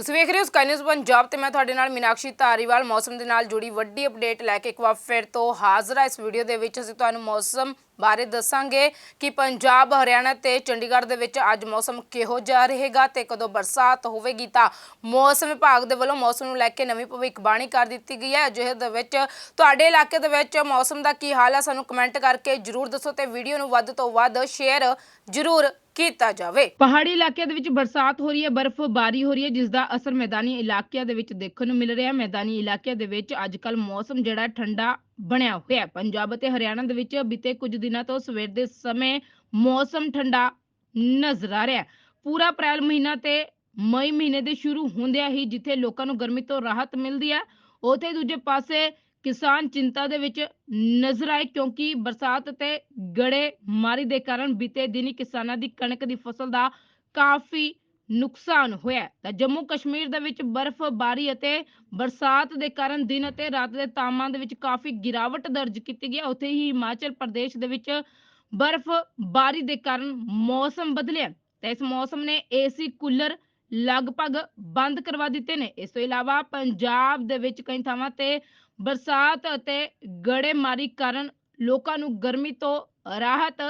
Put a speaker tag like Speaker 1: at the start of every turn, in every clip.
Speaker 1: ਤੁਸੀਂ ਵੇਖ ਰਹੇ ਹੋ ਸਕਾਈ ਨਿਊਜ਼ ਪੰਜਾਬ ਤੇ ਮੈਂ ਤੁਹਾਡੇ ਨਾਲ ਮੀਨਾਕਸ਼ੀ ਧਾਰੀਵਾਲ ਮੌਸਮ ਦੇ ਨਾਲ ਜੁੜੀ ਵੱਡੀ ਅਪਡੇਟ ਲੈ ਕੇ ਇੱਕ ਵਾਰ ਫਿਰ ਤੋਂ ਹਾਜ਼ਰ ਹਾਂ। ਇਸ ਵੀਡੀਓ ਦੇ ਵਿੱਚ ਅਸੀਂ ਤੁਹਾਨੂੰ ਮੌਸਮ ਬਾਰੇ ਦੱਸਾਂਗੇ ਕਿ ਪੰਜਾਬ, ਹਰਿਆਣਾ ਤੇ ਚੰਡੀਗੜ੍ਹ ਦੇ ਵਿੱਚ ਅੱਜ ਮੌਸਮ ਕਿਹੋ ਜਿਹਾ ਰਹੇਗਾ ਤੇ ਕਦੋਂ ਬਰਸਾਤ ਹੋਵੇਗੀ ਤਾਂ ਮੌਸਮ ਵਿਭਾਗ ਦੇ ਵੱਲੋਂ ਮੌਸਮ ਨੂੰ ਲੈ ਕੇ ਨਵੀਂ ਭਵਿੱਖਬਾਣੀ ਕਰ ਦਿੱਤੀ ਗਈ ਹੈ। ਅਜਿਹੇ ਦੇ ਵਿੱਚ ਤੁਹਾਡੇ ਇਲਾਕੇ ਦੇ ਵਿੱਚ ਮੌਸਮ ਦਾ ਕੀ ਹਾਲ ਹੈ ਸਾਨੂੰ ਕਮੈਂਟ ਕਰਕੇ ਜਰੂਰ ਦੱਸੋ ਤੇ ਵੀਡੀਓ ਨੂੰ ਵੱਧ ਤੋਂ ਵੱਧ ਸ਼ੇਅਰ ਜਰੂਰ ਕੀਤਾ ਜਾਵੇ।
Speaker 2: ਪਹਾੜੀ ਇਲਾਕਿਆਂ ਦੇ ਵਿੱਚ ਬਰਸਾਤ ਹੋ ਰਹੀ ਹੈ ਬਰਫ਼ਬਾਰੀ ਹੋ ਰਹੀ ਹੈ ਜਿਸ ਦਾ ਅਸਰ ਮੈਦਾਨੀ ਇਲਾਕਿਆਂ ਦੇ ਵਿੱਚ ਦੇਖਣ ਨੂੰ ਮਿਲ ਰਿਹਾ। ਹੈ ਮੈਦਾਨੀ ਇਲਾਕਿਆਂ ਦੇ ਵਿੱਚ ਅੱਜਕੱਲ ਮੌਸਮ ਜਿਹੜਾ ਹੈ ਠੰਡਾ ਬਣਿਆ ਹੋਇਆ ਹੈ। ਪੰਜਾਬ ਅਤੇ ਹਰਿਆਣਾ ਦੇ ਵਿੱਚ ਬੀਤੇ ਕੁਝ ਦਿਨਾਂ ਤੋਂ ਸਵੇਰ ਦੇ ਸਮੇਂ ਮੌਸਮ ਠੰਡਾ ਨਜ਼ਰ ਆ ਰਿਹਾ ਹੈ। ਪੂਰਾ ਅਪ੍ਰੈਲ ਮਹੀਨਾ ਤੇ ਮਈ ਮਹੀਨੇ ਦੇ ਸ਼ੁਰੂ ਹੁੰਦਿਆਂ ਹੀ ਜਿੱਥੇ ਲੋਕਾਂ ਨੂੰ ਗਰਮੀ ਤੋਂ ਰਾਹਤ ਮਿਲਦੀ ਹੈ, ਉਥੇ ਦੂਜੇ ਪਾਸੇ ਕਿਸਾਨ ਚਿੰਤਾ ਦੇ ਵਿੱਚ ਨਜ਼ਰ ਆਏ ਕਿਉਂਕਿ ਬਰਸਾਤ ਤੇ ਗੜੇ ਮਾਰੀ ਦੇ ਕਾਰਨ ਬੀਤੇ ਦਿਨੀ ਕਿਸਾਨਾਂ ਦੀ ਕਣਕ ਦੀ ਫਸਲ ਦਾ ਕਾਫੀ ਨੁਕਸਾਨ ਹੋਇਆ ਤਾਂ ਜੰਮੂ ਕਸ਼ਮੀਰ ਦੇ ਵਿੱਚ ਬਰਫ਼ਬਾਰੀ ਅਤੇ ਬਰਸਾਤ ਦੇ ਕਾਰਨ ਦਿਨ ਅਤੇ ਰਾਤ ਦੇ ਤਾਪਮਾਨ ਦੇ ਵਿੱਚ ਕਾਫੀ ਗਿਰਾਵਟ ਦਰਜ ਕੀਤੀ ਗਈ ਹੈ। ਉੱਥੇ ਹੀ ਹਿਮਾਚਲ ਪ੍ਰਦੇਸ਼ ਦੇ ਵਿੱਚ ਬਰਫ਼ਬਾਰੀ ਦੇ ਕਾਰਨ ਮੌਸਮ ਬਦਲਿਆ ਤੇ ਇਸ ਮੌਸਮ ਨੇ ਏਸੀ ਕੂਲਰ ਲਗਭਗ ਬੰਦ ਕਰਵਾ ਦਿੱਤੇ ਨੇ। ਇਸ ਤੋਂ ਇਲਾਵਾ ਪੰਜਾਬ ਦੇ ਵਿੱਚ ਕਈ ਥਾਵਾਂ ਤੇ ਬਰਸਾਤ ਅਤੇ ਗੜੇਮਾਰੀ ਕਾਰਨ ਲੋਕਾਂ ਨੂੰ ਗਰਮੀ ਤੋਂ ਰਾਹਤ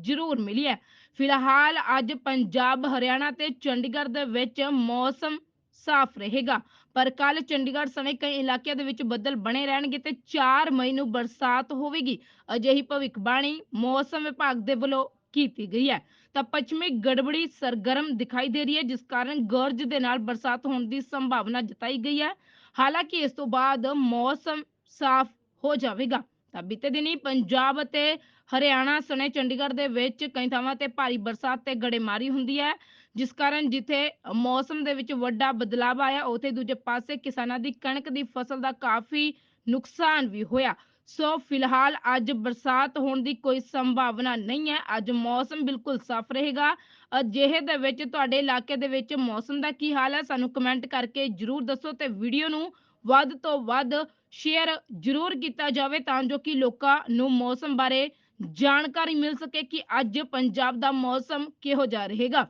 Speaker 2: ਜ਼ਰੂਰ ਮਿਲੀ ਹੈ। ਫਿਲਹਾਲ ਅੱਜ ਪੰਜਾਬ, ਹਰਿਆਣਾ ਤੇ ਚੰਡੀਗੜ੍ਹ ਦੇ ਵਿੱਚ ਮੌਸਮ ਸਾਫ਼ ਰਹੇਗਾ, ਪਰ ਕੱਲ ਚੰਡੀਗੜ੍ਹ ਸਣੇ ਕਈ ਇਲਾਕਿਆਂ ਦੇ ਵਿੱਚ ਬੱਦਲ ਬਣੇ ਰਹਿਣਗੇ ਤੇ 4 ਮਈ ਨੂੰ ਬਰਸਾਤ ਹੋਵੇਗੀ। ਅਜਿਹੀ ਭਵਿੱਖਬਾਣੀ ਮੌਸਮ ਵਿਭਾਗ ਦੇ ਵੱਲੋਂ ਕੀਤੀ ਗਈ ਹੈ। ਤਾਂ ਪੱਛਮੀ ਗੜਬੜੀ ਸਰਗਰਮ ਦਿਖਾਈ ਦੇ ਰਹੀ ਹੈ, ਜਿਸ ਕਾਰਨ ਗਰਜ ਦੇ ਨਾਲ ਬਰਸਾਤ ਹੋਣ ਦੀ ਸੰਭਾਵਨਾ ਜਤਾਈ ਗਈ ਹੈ। ਹਾਲਾਂਕਿ ਇਸ ਤੋਂ ਬਾਅਦ ਮੌਸਮ ਸਾਫ਼ ਹੋ ਜਾਵੇਗਾ। ਤਾਂ ਬੀਤੇ ਦਿਨੀ ਪੰਜਾਬ ਅਤੇ ਹਰਿਆਣਾ ਸਣੇ ਚੰਡੀਗੜ੍ਹ ਦੇ ਵਿੱਚ ਕਈ ਥਾਵਾਂ ਤੇ ਭਾਰੀ ਬਰਸਾਤ ਤੇ ਗੜੇਮਾਰੀ ਹੁੰਦੀ ਹੈ, ਜਿਸ ਕਾਰਨ ਜਿੱਥੇ ਮੌਸਮ ਦੇ ਵਿੱਚ ਵੱਡਾ ਬਦਲਾਅ ਆਇਆ, ਉਥੇ ਦੂਜੇ ਪਾਸੇ ਕਿਸਾਨਾਂ ਦੀ ਕਣਕ ਦੀ ਫਸਲ ਦਾ ਕਾਫੀ ਨੁਕਸਾਨ ਵੀ ਹੋਇਆ। ਸੋ ਫਿਲਹਾਲ ਅੱਜ ਬਰਸਾਤ ਹੋਣ ਦੀ ਕੋਈ ਸੰਭਾਵਨਾ ਨਹੀਂ ਹੈ। ਅੱਜ ਮੌਸਮ ਬਿਲਕੁਲ ਸਾਫ਼ ਰਹੇਗਾ। ਅਜਿਹੇ ਦੇ ਵਿੱਚ ਤੁਹਾਡੇ ਇਲਾਕੇ ਦੇ ਵਿੱਚ ਮੌਸਮ ਦਾ ਕੀ ਹਾਲ ਹੈ? ਸਾਨੂੰ ਕਮੈਂਟ ਕਰਕੇ ਜਰੂਰ ਦੱਸੋ ਤੇ ਵੀਡੀਓ ਨੂੰ ਵੱਧ ਤੋਂ ਵੱਧ ਸ਼ੇਅਰ ਜਰੂਰ ਕੀਤਾ ਜਾਵੇ ਤਾਂ ਜੋ ਕਿ ਲੋਕਾਂ ਨੂੰ ਮੌਸਮ ਬਾਰੇ ਜਾਣਕਾਰੀ ਮਿਲ ਸਕੇ ਕਿ ਅੱਜ ਪੰਜਾਬ ਦਾ ਮੌਸਮ ਕਿਹੋ ਜਿਹਾ ਰਹੇਗਾ।